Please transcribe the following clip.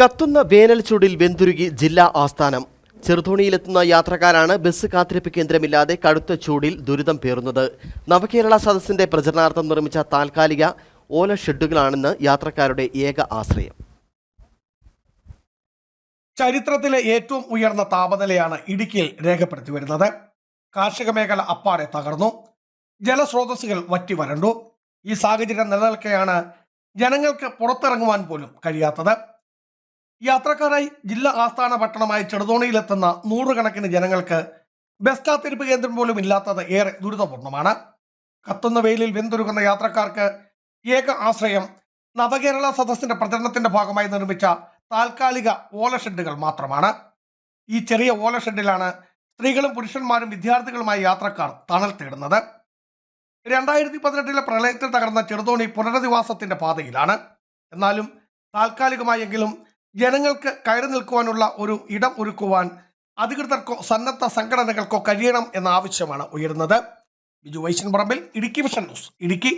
കത്തുന്ന വേനൽ ചൂടിൽ വെന്തുരുകി ജില്ലാ ആസ്ഥാനം. ചെറുതോണിയിലെത്തുന്ന യാത്രക്കാരാണ് ബസ് കാത്തിരിപ്പ് കേന്ദ്രമില്ലാതെ കടുത്ത ചൂടിൽ ദുരിതം പേറുന്നത്. നവകേരള സദസ്സിന്റെ പ്രചരണാർത്ഥം നിർമ്മിച്ച താൽക്കാലിക ഓല ഷെഡുകളാണെന്ന് യാത്രക്കാരുടെ ഏക ആശ്രയം. ചരിത്രത്തിലെ ഏറ്റവും ഉയർന്ന താപനിലയാണ് ഇടുക്കിയിൽ രേഖപ്പെടുത്തി വരുന്നത്. കാർഷിക മേഖല അപ്പാടെ തകർന്നു. ജലസ്രോതസ്സുകൾ വറ്റി വരണ്ടു. ഈ സാഹചര്യം നിലനിൽക്കെയാണ് ജനങ്ങൾക്ക് പുറത്തിറങ്ങുവാൻ പോലും കഴിയാത്തത്. യാത്രക്കാരായി ജില്ലാ ആസ്ഥാന പട്ടണമായ ചെറുതോണിയിലെത്തുന്ന നൂറുകണക്കിന് ജനങ്ങൾക്ക് ബസ് കാത്തിരിപ്പ് കേന്ദ്രം പോലും ഇല്ലാത്തത് ഏറെ ദുരിതപൂർണമാണ് കത്തുന്ന വെയിലിൽ വെന്തുരുകുന്ന യാത്രക്കാർക്ക് ഏക ആശ്രയം നവകേരള സദസ്സിന്റെ പ്രചരണത്തിന്റെ ഭാഗമായി നിർമ്മിച്ച താൽക്കാലിക ഓല ഷെഡുകൾ മാത്രമാണ്. ഈ ചെറിയ ഓല ഷെഡിലാണ് സ്ത്രീകളും പുരുഷന്മാരും വിദ്യാർത്ഥികളുമായി യാത്രക്കാർ തണൽ തേടുന്നത്. രണ്ടായിരത്തി പതിനെട്ടിലെ പ്രളയത്തിൽ തകർന്ന ചെറുതോണി പുനരധിവാസത്തിന്റെ പാതയിലാണ്. എന്നാലും താൽക്കാലികമായെങ്കിലും ജനങ്ങൾക്ക് കയറി നിൽക്കുവാനുള്ള ഒരു ഇടം ഒരുക്കുവാൻ അധികൃതർക്കോ സന്നദ്ധ സംഘടനകൾക്കോ കഴിയണം എന്ന ആവശ്യമാണ് ഉയരുന്നത്. Biju Vaishan Parambil Idukki vision news Idukki